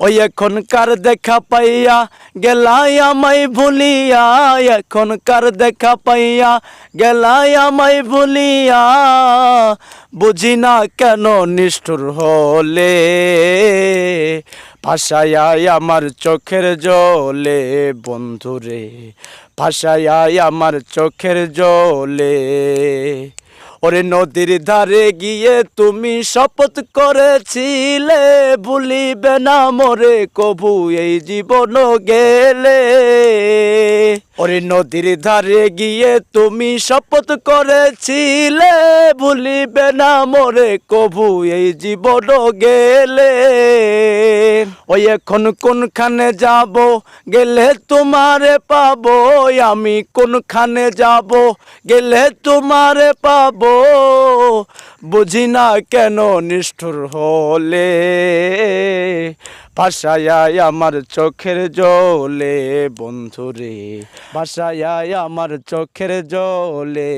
ওই এখনকার দেখা পাইয়া গেলাই আমায় ভুলিয়া, এখনকার দেখা পাইয়া গেলাই আমায় ভুলিয়া। বুঝি না কেন নিষ্ঠুর হলে ভাষায় আমার চোখের জলে, বন্ধুরে ভাষায় আমার চোখের জলে। ওরে নদীর ধারে গিয়ে তুমি শপথ করেছিলে ভুলিবে না মরে কবু এই জীবন গেলে। ওরে নদীর ধারে গিয়ে তুমি শপথ করেছিলে, ভুলিবে না মরে কবু এই জীবন গেলে। ওই এখন কোনখানে যাব, গেলে তোমারে পাবো আমি কোনখানে যাব, গেলে তোমারে পাবো। বুঝি না কেন নিষ্ঠুর হলে। ভাষায় আমার চোখের জলে বন্ধুরে ভাষায় আমার চোখের জলে।